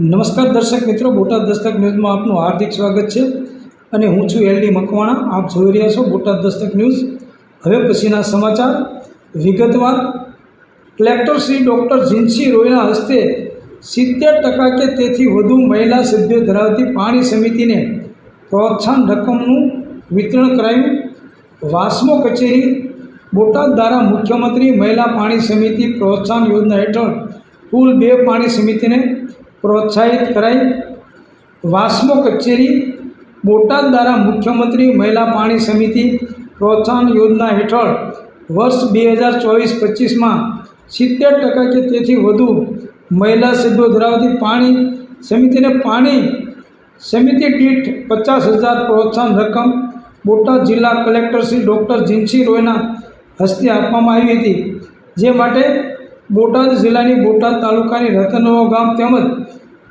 નમસ્કાર દર્શક મિત્રો, બોટાદ દસ્તક ન્યૂઝમાં આપનું હાર્દિક સ્વાગત છે અને હું છું એલડી મકવાણા. આપ જોઈ રહ્યા છો બોટાદ દસ્તક ન્યૂઝ. હવે પછીના સમાચાર. વિગતવાર, કલેક્ટર શ્રી ડૉક્ટર જીનસી રોયના હસ્તે સિત્તેર ટકા કે તેથી વધુ મહિલા સભ્યો ધરાવતી પાણી સમિતિને પ્રોત્સાહન રકમનું વિતરણ કરાયું. વાસમો કચેરી, બોટાદ દ્વારા મુખ્યમંત્રી મહિલા પાણી સમિતિ પ્રોત્સાહન યોજના હેઠળ કુલ બે પાણી સમિતિને પ્રોત્સાહિત કરાઈ. વાસ્મો કચેરી, બોટાદ દ્વારા મુખ્યમંત્રી મહિલા પાણી સમિતિ પ્રોત્સાહન યોજના હેઠળ વર્ષ બે હજાર ચોવીસ પચીસમાં સિત્તેર ટકા કે તેથી વધુ મહિલા સભ્યો ધરાવતી પાણી સમિતિને પાણી સમિતિ દીઠ પચાસ હજાર પ્રોત્સાહન રકમ બોટાદ જિલ્લા કલેક્ટર શ્રી ડૉક્ટર જીન્સી રોયના હસ્તે આપવામાં આવી હતી. જે માટે બોટાદ જિલ્લાની બોટાદ તાલુકાની રતનવા ગામ તેમજ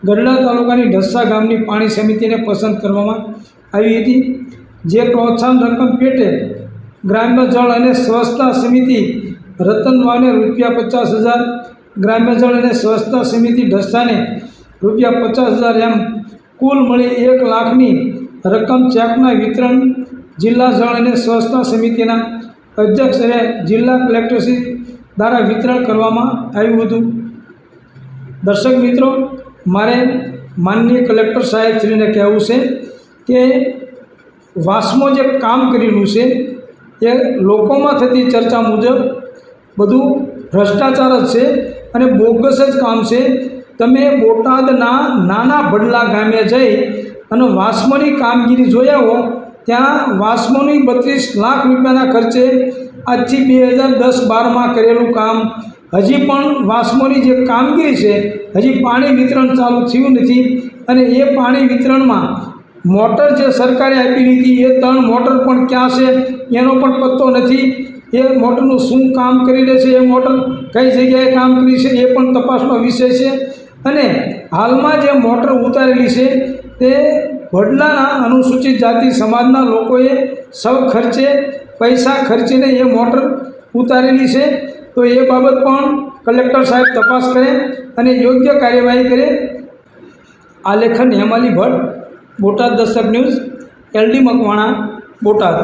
ગઢડા તાલુકાની ઢસા ગામની પાણી સમિતિને પસંદ કરવામાં આવી હતી. જે પ્રોત્સાહન રકમ પેટે ગ્રામ્ય જળ અને સ્વચ્છતા સમિતિ રતનવાને રૂપિયા પચાસ હજાર, ગ્રામ્ય જળ અને સ્વચ્છતા સમિતિ ઢસાને રૂપિયા પચાસ હજાર એમ કુલ મળી એક લાખની રકમ ચેકના વિતરણ જિલ્લા જળ અને સ્વચ્છતા સમિતિના અધ્યક્ષ અને જિલ્લા કલેક્ટરશ્રી દ્વારા વિતરણ કરવામાં આવ્યું હતું. દર્શક મિત્રો, મારે માનનીય કલેક્ટર સાહેબશ્રીને કહેવું છે કે વાસમો જે કામ કરેલું છે, એ લોકોમાં થતી ચર્ચા મુજબ બધું ભ્રષ્ટાચાર જ છે અને બોગસ જ કામ છે. તમે બોટાદના નાના ભડલા ગામે જઈ અને વાસ્મોની કામગીરી જોયા હો ત્યાં વાસ્મોની બત્રીસ લાખ રૂપિયાના ખર્ચે આજથી બે હજાર દસ બારમાં કરેલું કામ. હજી પણ વાસ્મોની જે કામગીરી છે, હજી પાણી વિતરણ ચાલુ થયું નથી અને એ પાણી વિતરણમાં મોટર જે સરકારે આપી હતી એ ત્રણ મોટર પણ ક્યાં છે એનો પણ પત્તો નથી. એ મોટરનું શું કામ કરી રહે છે એ મોટર, કઈ જગ્યાએ કામ કરી છે એ પણ તપાસનો વિષય છે. અને હાલમાં જે મોટર ઉતારેલી છે તે વડલાના અનુસૂચિત જાતિ સમાજના લોકોએ સૌ ખર્ચે, પૈસા ખર્ચીને એ મોટર ઉતારેલી છે. તો એ બાબત પણ કલેક્ટર સાહેબ તપાસ કરે અને યોગ્ય કાર્યવાહી કરે. આલેખન હેમાલી ભટ્ટ, બોટાદ દસ્તક ન્યૂઝ, એલડી મકવાણા, બોટાદ.